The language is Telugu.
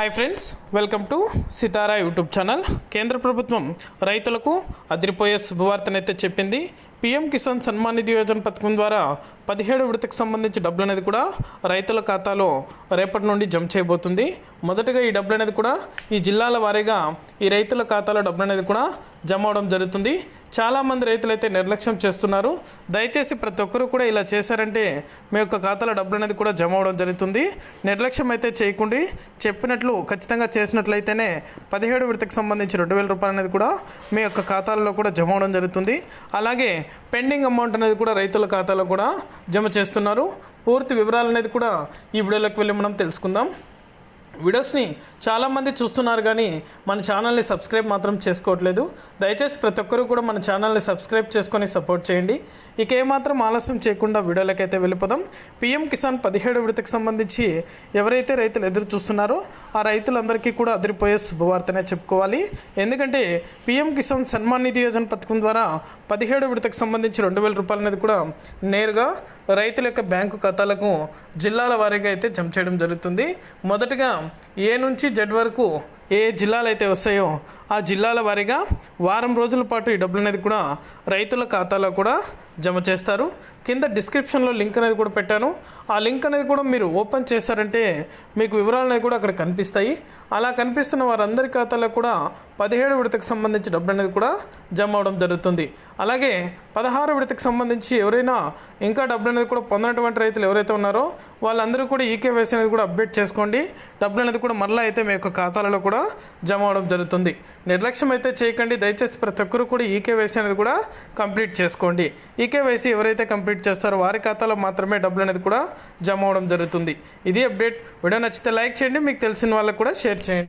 Hi friends welcome to Sitara YouTube channel కేంద్ర ప్రభుత్వం రైతులకు అదిరిపోయే శుభవార్తనైతే చెప్పింది. పీఎం కిసాన్ సన్మాన్ నిధి యోజన పథకం ద్వారా పదిహేడు విడతకు సంబంధించి డబ్బులు అనేది కూడా రైతుల ఖాతాలో రేపటి నుండి జమ చేయబోతుంది. మొదటగా ఈ డబ్బులు అనేది కూడా ఈ జిల్లాల వారీగా ఈ రైతుల ఖాతాలో డబ్బులు అనేది కూడా జమ అవడం జరుగుతుంది. చాలామంది రైతులు అయితే నిర్లక్ష్యం చేస్తున్నారు. దయచేసి ప్రతి ఒక్కరూ కూడా ఇలా చేశారంటే మీ యొక్క ఖాతాలో డబ్బులు అనేది కూడా జమ అవడం జరుగుతుంది. నిర్లక్ష్యం అయితే చేయకుండా. చెప్పినట్లు ఖచ్చితంగా చేసినట్లయితేనే పదిహేడు విడతకు సంబంధించి రెండు వేల రూపాయలు అనేది కూడా మీ యొక్క ఖాతాల్లో కూడా జమ అవడం జరుగుతుంది. అలాగే పెండింగ్ అమౌంట్ అనేది కూడా రైతుల ఖాతాలో కూడా జమ చేస్తున్నారు. పూర్తి వివరాలు అనేది కూడా ఈ వీడియోలోకి వెళ్ళి మనం తెలుసుకుందాం. వీడియోస్ని చాలామంది చూస్తున్నారు కానీ మన ఛానల్ని సబ్స్క్రైబ్ మాత్రం చేసుకోవట్లేదు. దయచేసి ప్రతి ఒక్కరూ కూడా మన ఛానల్ని సబ్స్క్రైబ్ చేసుకొని సపోర్ట్ చేయండి. ఇక ఏమాత్రం ఆలస్యం చేయకుండా వీడియోలకైతే వెళ్ళిపోదాం. పిఎం కిసాన్ పదిహేడు విడతకు సంబంధించి ఎవరైతే రైతులు ఎదురు చూస్తున్నారో ఆ రైతులందరికీ కూడా అదిరిపోయే శుభవార్తనే చెప్పుకోవాలి. ఎందుకంటే పిఎం కిసాన్ సన్మాన్ నిధి యోజన పథకం ద్వారా పదిహేడు విడతకు సంబంధించి రెండు వేల రూపాయలు అనేది కూడా నేరుగా రైతుల యొక్క బ్యాంకు ఖాతాలకు జిల్లాల వారీగా అయితే జమ చేయడం జరుగుతుంది. మొదటగా ఏ నుంచి జెడ్ వరకు ఏ జిల్లాలు అయితే వస్తాయో ఆ జిల్లాల వారీగా వారం రోజుల పాటు ఈ డబ్బులు అనేది కూడా రైతుల ఖాతాలో కూడా జమ చేస్తారు. కింద డిస్క్రిప్షన్లో లింక్ అనేది కూడా పెట్టాను. ఆ లింక్ అనేది కూడా మీరు ఓపెన్ చేశారంటే మీకు వివరాలు అనేది కూడా అక్కడ కనిపిస్తాయి. అలా కనిపిస్తున్న వారందరి ఖాతాలో కూడా పదిహేడు విడతకు సంబంధించి డబ్బులు అనేది కూడా జమ అవడం జరుగుతుంది. అలాగే పదహారు విడతకు సంబంధించి ఎవరైనా ఇంకా డబ్బులు అనేది కూడా పొందినటువంటి రైతులు ఎవరైతే ఉన్నారో వాళ్ళందరూ కూడా ఈకేవైసీ అనేది కూడా అప్డేట్ చేసుకోండి. డబ్బులు అనేది కూడా మరలా అయితే మీ యొక్క ఖాతాలలో కూడా జమ అవడం జరుగుతుంది. నిర్లక్ష్యం అయితే చేయకండి దయచేసి ప్రతి ఒక్కరు కూడా ఈకేవైసీ అనేది కూడా కంప్లీట్ చేసుకోండి. ఈకేవైసీ ఎవరైతే కంప్లీట్ చేస్తారో వారి ఖాతాలో మాత్రమే డబ్బులు అనేది కూడా జమ అవడం జరుగుతుంది. ఇది అప్డేట్. వీడియో నచ్చితే లైక్ చేయండి మీకు తెలిసిన వాళ్ళకి కూడా షేర్ చేయండి.